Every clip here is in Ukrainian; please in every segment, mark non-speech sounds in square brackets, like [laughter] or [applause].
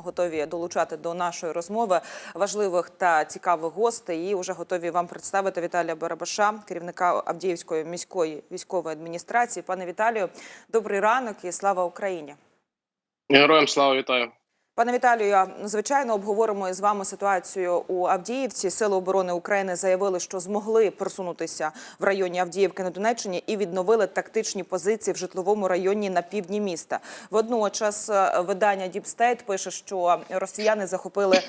готові долучати до нашої розмови важливих та цікавих гостей. І вже готові вам представити Віталія Барабаша, керівника Авдіївської міської військової адміністрації. Пане Віталію, добрий ранок і слава Україні. Героям слава вітаю. Пане Віталію, звичайно, обговоримо із вами ситуацію у Авдіївці. Сили оборони України заявили, що змогли просунутися в районі Авдіївки на Донеччині і відновили тактичні позиції в житловому районі на півдні міста. Водночас е, видання Deep State пише, що росіяни захопили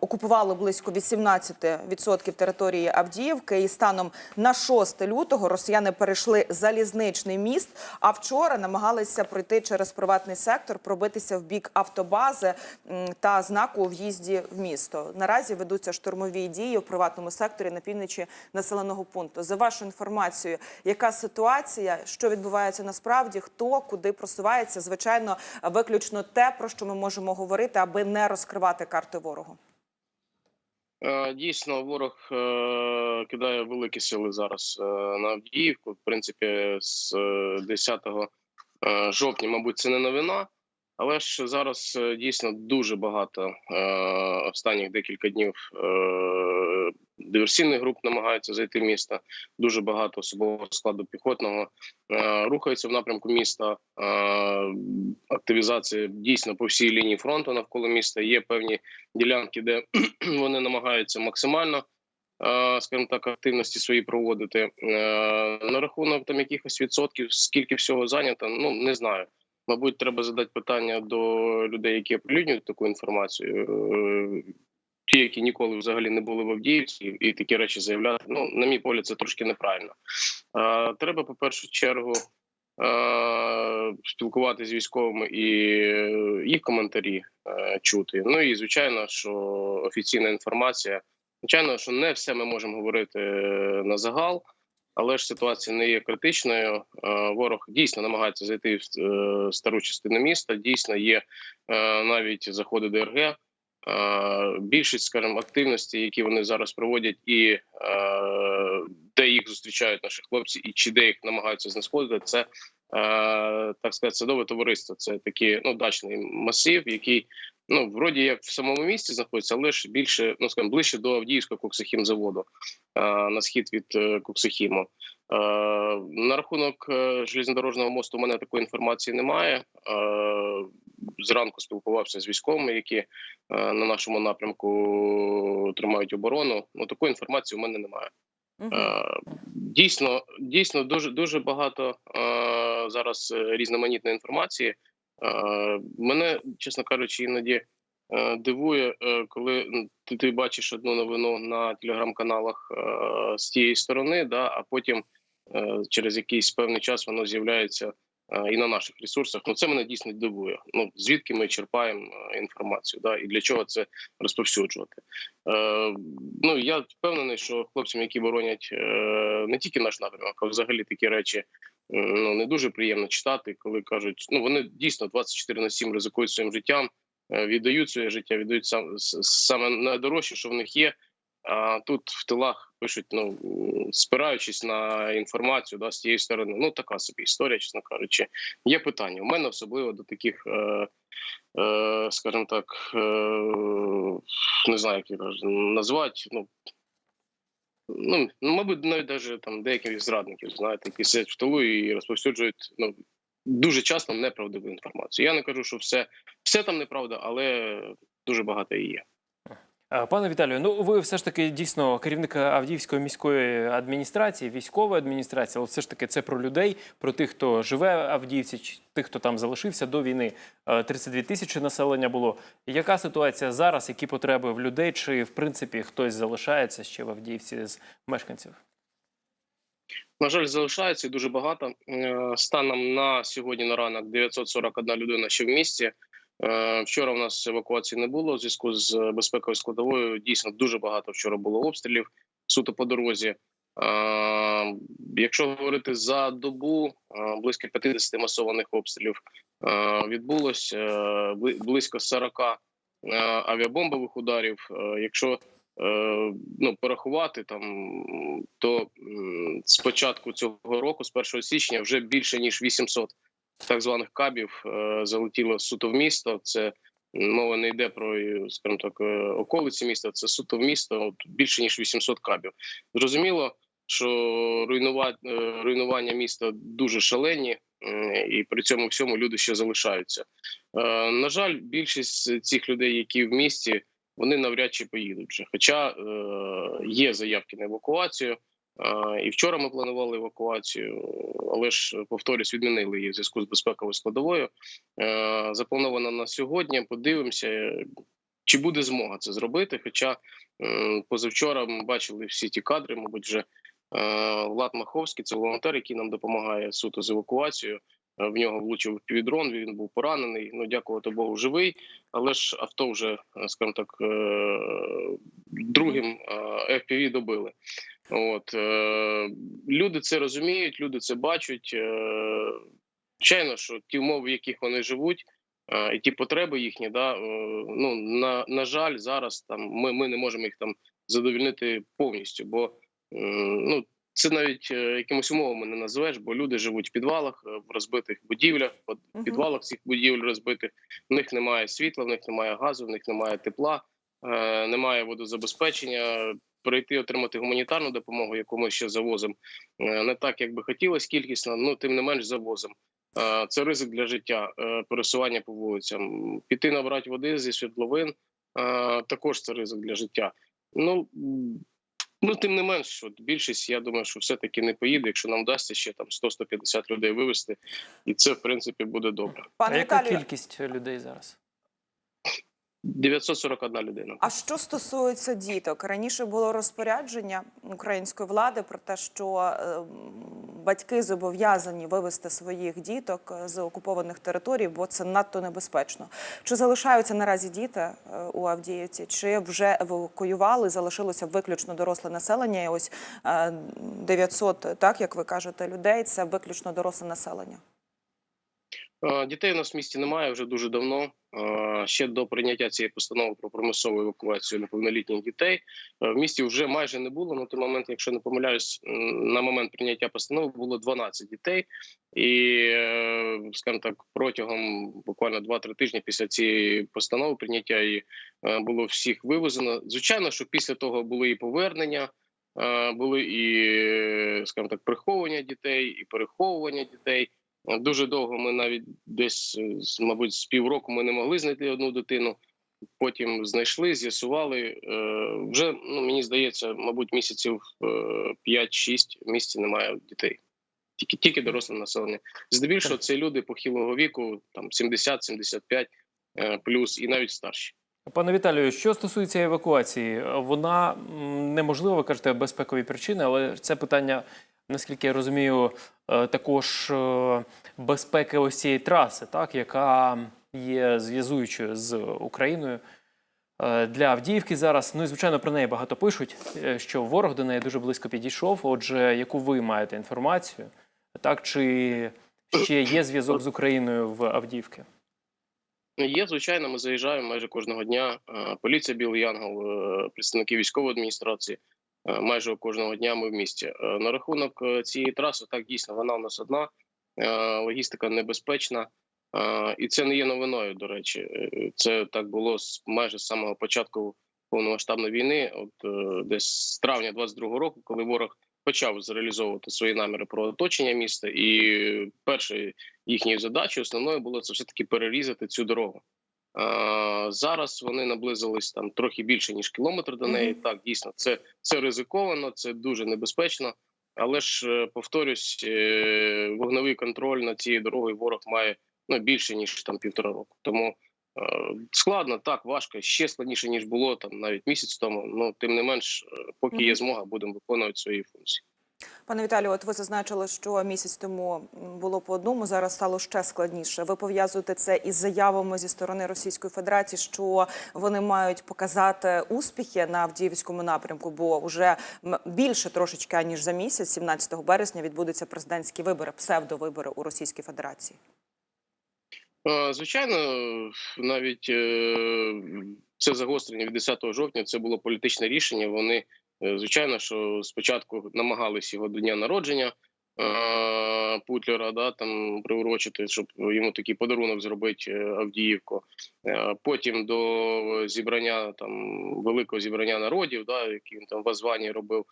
окупували близько 18% території Авдіївки. І станом на 6 лютого росіяни перейшли залізничний міст. А вчора намагалися пройти через приватний сектор, пробитися в бік автобази м, та знаку у в'їзді в місто. Наразі ведуться штурмові дії в приватному секторі на півночі населеного пункту. За вашою інформацією, яка ситуація, що відбувається насправді, хто куди просувається? Звичайно, виключно те, про що ми можемо говорити, аби не розкривати карти ворогу. Е, Дійсно, ворог е, кидає великі сили зараз е, на Авдіївку. В принципі, з е, 10 е, жовтня, мабуть, це не новина. Але ж зараз е, дійсно дуже багато е, останніх декілька днів е, диверсійних груп намагаються зайти в місто. Дуже багато особового складу піхотного рухається в напрямку міста. Активізація дійсно по всій лінії фронту навколо міста. Є певні ділянки, де [clears throat] вони намагаються максимально. Скажімо так, активності свої проводити на рахунок там якихось відсотків, скільки всього зайнято, ну не знаю. Мабуть, треба задати питання до людей, які оприлюднюють таку інформацію. Е, Ті, які ніколи взагалі не були в Авдіївці, і такі речі заявляти. Ну, на мій погляд, це трошки неправильно. Е, Треба, по першу чергу, е, спілкуватися з військовими і їх коментарі чути. Ну і звичайно, що офіційна інформація. Звичайно, що не все ми можемо говорити на загал, але ж ситуація не є критичною. Е, Ворог дійсно намагається зайти в е, стару частину міста. Дійсно, є е, навіть заходи ДРГ. Більшість, скажімо, активності, які вони зараз проводять, і де їх зустрічають наші хлопці, і чи де їх намагаються знешкодити, це так сказати, садове товариство. Це такий ну дачний масив, який ну вроді як в самому місті знаходиться, але ж більше ну скажімо, ближче до Авдіївського коксохімзаводу е, на схід від е, Коксохіму. Е, на рахунок железнодорожного мосту у мене такої інформації немає. Зранку спілкувався з військовими, які на нашому напрямку тримають оборону. Ну такої інформації у мене немає. Дійсно, дійсно дуже дуже багато зараз різноманітної інформації. Е, Мене, чесно кажучи, іноді е, дивує, е, коли ти, бачиш одну новину на телеграм-каналах з тієї сторони, да, а потім через якийсь певний час воно з'являється і на наших ресурсах. Ну це мене дійсно дивує. Ну звідки ми черпаємо інформацію, да, і для чого це розповсюджувати. Ну я впевнений, що хлопцям, які боронять не тільки наш напрямок, а взагалі такі речі ну не дуже приємно читати, коли кажуть, ну вони дійсно 24 на 7 ризикують своїм життям, е, віддають своє життя, віддають сам саме найдорожче, що в них є. А тут в тилах пишуть, ну спираючись на інформацію, да, з тієї сторони, ну така собі історія, чесно кажучи. Є питання. У мене особливо до таких, е, е, скажімо так, е, не знаю, як їх назвати. Ну, ну, мабуть, навіть даже там деяких зрадників, знаєте, які сидять в тилу і розповсюджують ну, дуже часто неправдиву інформацію. Я не кажу, що все, все там неправда, але дуже багато її є. Е, Пане Віталію, ну ви все ж таки дійсно керівник Авдіївської міської адміністрації, військової адміністрації, але все ж таки це про людей, про тих, хто живе в Авдіївці, тих, хто там залишився до війни. Е, 32 тисячі населення було. Яка ситуація зараз? Які потреби в людей? Чи в принципі хтось залишається ще в Авдіївці з мешканців? На жаль, залишається дуже багато. Е, Станом на сьогодні на ранок 941 людина ще в місті. Е, Вчора в нас евакуації не було у зв'язку з безпековою складовою. Дійсно, дуже багато вчора було обстрілів суто по дорозі. Е, Якщо говорити за добу, е, близько 50 масованих обстрілів е, відбулось, е, близько 40 е, авіабомбових ударів. Е, Якщо е, ну, порахувати там, то з початку цього року, з 1 січня, вже більше ніж 800 так званих кабів е, залетіло суто в місто. Це Мова не йде про, е, скажімо так, е, околиці міста. Це суто в місто більше ніж 800 кабів. Зрозуміло, що руйнува... руйнування міста дуже шалені, і при цьому всьому люди ще залишаються. На жаль, більшість цих людей, які в місті, вони навряд чи поїдуть вже. Хоча є заявки на евакуацію. І вчора ми планували евакуацію, але ж повторюсь, відмінили її в зв'язку з безпековою складовою. Е, Заплановано на сьогодні. Подивимося, чи буде змога це зробити. Хоча позавчора ми бачили всі ті кадри, мабуть, вже е, Влад Маховський, це волонтер, який нам допомагає суто з евакуацією. Е, В нього влучив півдрон, він був поранений. Ну, дякувати Богу, живий. Але ж авто вже, е, скажімо так, е, другим FPV добили. От люди це розуміють, люди це бачать. Звичайно, що ті умови, в яких вони живуть, і ті потреби їхні, да, ну на, на жаль, зараз там ми, ми не можемо їх там задовільнити повністю, бо ну це навіть е, якимось умовами не назвеш, бо люди живуть в підвалах, е, в розбитих будівлях, в підвалах цих будівель розбитих. В них немає світла, в них немає газу, в них немає тепла, е, немає водозабезпечення. Прийти отримати гуманітарну допомогу, яку ми ще завозимо, не так, як би хотілося кількісно, ну тим не менш завозимо. Це ризик для життя, пересування по вулицям. Піти набрати води зі світловин також це ризик для життя. Ну ну тим не менш, от більшість, я думаю, що все-таки не поїде, якщо нам вдасться ще там 100-150 людей вивезти, і це в принципі буде добре. А яка Віталію, кількість людей зараз? 941 людина. А що стосується діток, раніше було розпорядження української влади про те, що е, батьки зобов'язані вивезти своїх діток е, з окупованих територій, бо це надто небезпечно. Чи залишаються наразі діти е, у Авдіївці, чи вже евакуювали? Залишилося виключно доросле населення. І ось е, 900, так як ви кажете, людей це виключно доросле населення. Дітей у нас в місті немає вже дуже давно. Е, Ще до прийняття цієї постанови про примусову евакуацію неповнолітніх дітей е, в місті вже майже не було. На той момент, якщо не помиляюсь, на момент прийняття постанови було 12 дітей, і е, скажімо так, протягом буквально 2-3 тижні після цієї постанови прийняття її було всіх вивезено. Звичайно, що після того були і повернення. Були і, скажімо так, приховування дітей, і переховування дітей. Дуже довго ми навіть десь, е, мабуть, з півроку ми не могли знайти одну дитину. Потім знайшли, з'ясували. Е, Вже ну мені здається, мабуть, місяців е, 5-6 в місті немає дітей. Тільки тільки доросле населення. Здебільшого це люди похилого віку, там 70-75 е, плюс, і навіть старші. Пане Віталію, що стосується евакуації, вона неможлива, ви кажете, безпекові причини, але це питання, наскільки я розумію, е, також е, безпеки ось цієї траси, так, яка є зв'язуючою з Україною. Е, Для Авдіївки зараз, ну і звичайно, про неї багато пишуть, е, що ворог до неї дуже близько підійшов. Отже, яку ви маєте інформацію, так чи ще є зв'язок з Україною в Авдіївці? Ну, Є, звичайно, ми заїжджаємо майже кожного дня. Е, Поліція Білий Янгол, е, представники військової адміністрації. Е, Майже кожного дня ми в місті. Е, На рахунок е, цієї траси, так дійсно вона у нас одна. Логістика небезпечна, і це не є новиною. До речі, це так було майже з самого початку повномасштабної війни, от десь з травня 22-го року, коли ворог почав зреалізовувати свої наміри про оточення міста, і першою їхньою задачею основною було це все таки перерізати цю дорогу. А, зараз вони наблизились там трохи більше ніж кілометр до неї. Так, дійсно, це, це ризиковано, це дуже небезпечно. Але ж е, повторюсь, е, вогневий контроль над цією дорогою ворог має ну більше ніж там півтора року. Тому е, складно, так важко, ще складніше ніж було там навіть місяць тому. Ну тим не менш, е, поки є змога, будемо виконувати свої функції. Пане Віталію, от ви зазначили, що місяць тому було по одному, зараз стало ще складніше. Ви пов'язуєте це із заявами зі сторони Російської Федерації, що вони мають показати успіхи на Авдіївському напрямку, бо вже більше трошечки аніж за місяць, 17 березня, відбудуться президентські вибори, псевдовибори у Російській Федерації. Е, Звичайно, навіть е, це загострення від 10 жовтня це було політичне рішення. Вони, звичайно, що спочатку намагались його до дня народження е, Путлера, да, там приурочити, щоб йому такий подарунок зробити е, Авдіївку. Е, Потім до зібрання там великого зібрання народів, да, які він там в робив.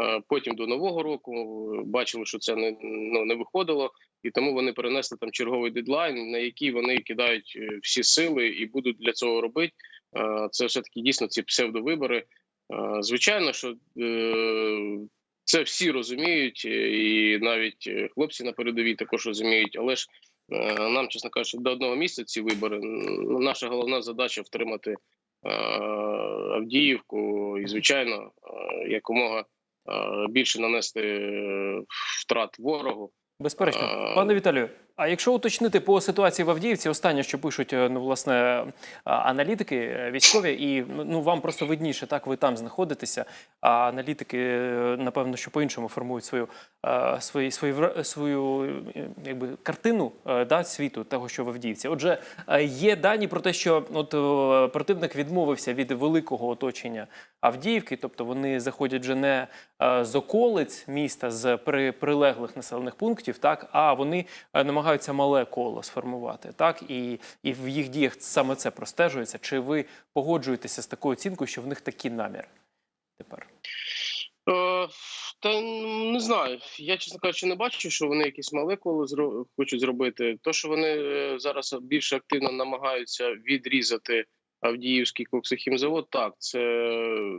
Е, Потім до Нового року е, бачили, що це не, ну, не виходило, і тому вони перенесли там черговий дедлайн, на який вони кидають е, всі сили і будуть для цього робити. Е, Це все таки дійсно ці псевдовибори. Е, Звичайно, що е, це всі розуміють, е, і навіть хлопці на передовій також розуміють. Але ж нам, чесно кажучи, до одного місця ці вибори. Наша головна задача втримати Авдіївку і, звичайно, якомога більше нанести втрат ворогу. Безперечно, пане Віталію. А якщо уточнити по ситуації в Авдіївці, останнє, що пишуть е, ну власне аналітики е, військові, і ну вам просто видніше, так ви там знаходитеся. А аналітики, е, напевно, що по-іншому формують свою е, свої, свою е, якби картину е, да, світу того, що в Авдіївці. Отже, е, є дані про те, що от е, противник відмовився від великого оточення Авдіївки, тобто вони заходять вже не е, з околиць міста, з при, прилеглих населених пунктів, так а вони е, намагаються мале коло сформувати, так і, і в їх діях саме це простежується. Чи ви погоджуєтеся з такою оцінкою, що в них такі наміри тепер? Е, Та не знаю. Я чесно кажучи, не бачу, що вони якісь молекули хочуть зробити. То, що вони зараз більш активно намагаються відрізати Авдіївський коксохімзавод, так це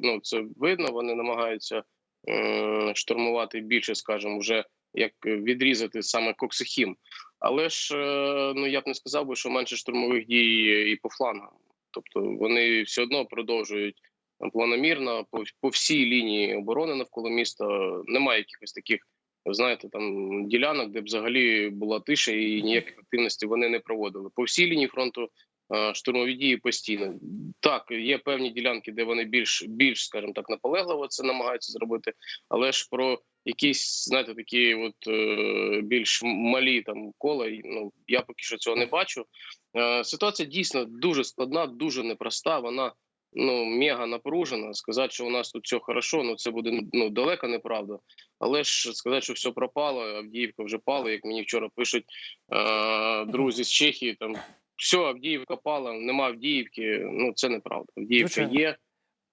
ну це видно. Вони намагаються е, штурмувати більше, скажімо, вже як відрізати саме коксохім. Але ж е, ну я б не сказав би, що менше штурмових дій і по флангам. Тобто вони все одно продовжують планомірно по, по всій лінії оборони навколо міста. Немає якихось таких, знаєте, там ділянок, де б взагалі була тиша і ніяких активності вони не проводили. По всій лінії фронту штурмові дії постійно. Так, є певні ділянки, де вони більш, більш, скажімо так, наполегливо це намагаються зробити, але ж про якісь, знаєте, такі от е, більш малі там кола. Ну я поки що цього не бачу. Е, ситуація дійсно дуже складна, дуже непроста. Вона ну мега напружена. Сказати, що у нас тут все хорошо, ну це буде ну далека неправда. Але ж сказати, що все пропало, Авдіївка вже пала. Як мені вчора пишуть е, друзі з Чехії, там все, Авдіївка пала, нема Авдіївки. Ну це неправда. Авдіївка Звичайно. є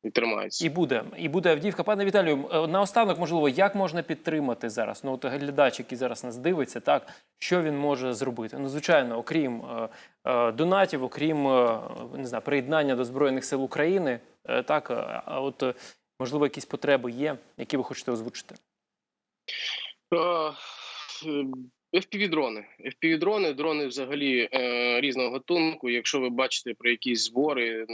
і тримається. І буде, і буде Авдіївка. Пане Віталію, е, наостанок, можливо, як можна підтримати зараз? Ну, от глядач, який зараз нас дивиться, так що він може зробити? Ну, звичайно, окрім е, е, донатів, окрім е, не знаю, приєднання до збройних сил України, е, так е, а от е, можливо, якісь потреби є, які ви хочете озвучити? FPV-дрони. FPV-дрони, дрони взагалі е, різного гатунку. Якщо ви бачите про якісь збори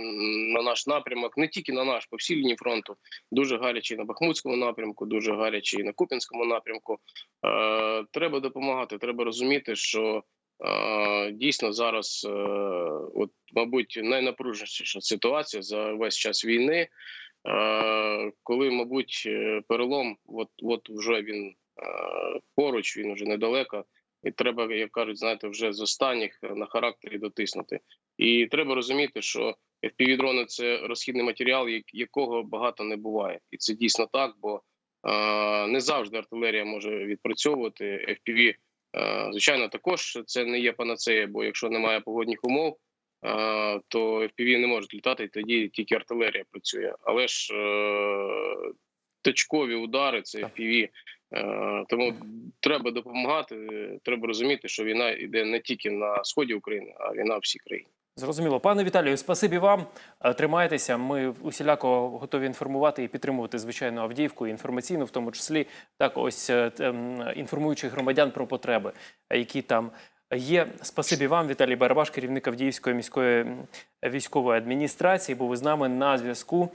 на наш напрямок, не тільки на наш, по всій лінії фронту, дуже гарячий на Бахмутському напрямку, дуже гарячий на Куп'янському напрямку. Е, треба допомагати. Треба розуміти, що е, дійсно зараз, е, от, мабуть, найнапруженіша ситуація за весь час війни. Е, коли, мабуть, е, перелом, от, от вже він поруч, він вже недалеко, і треба, як кажуть, знаєте, вже з останніх е, на характері дотиснути. І треба розуміти, що FPV-дрони – це розхідний матеріал, якого багато не буває, і це дійсно так, бо е, не завжди артилерія може відпрацьовувати FPV. Е, звичайно, також це не є панацея, бо якщо немає погодних умов, е, то FPV не можуть літати, і тоді тільки артилерія працює. Але ж е, точкові удари це FPV. Е, тому треба допомагати. Треба розуміти, що війна йде не тільки на сході України, а війна в всій країні. Зрозуміло, пане Віталію, спасибі вам. Е, Тримайтеся. Ми усіляко готові інформувати і підтримувати звичайно Авдіївку інформаційно, в тому числі так, ось е, ем, інформуючи громадян про потреби, які там є. Спасибі вам, Віталій Барабаш, керівник Авдіївської міської військової адміністрації. Був із нами на зв'язку.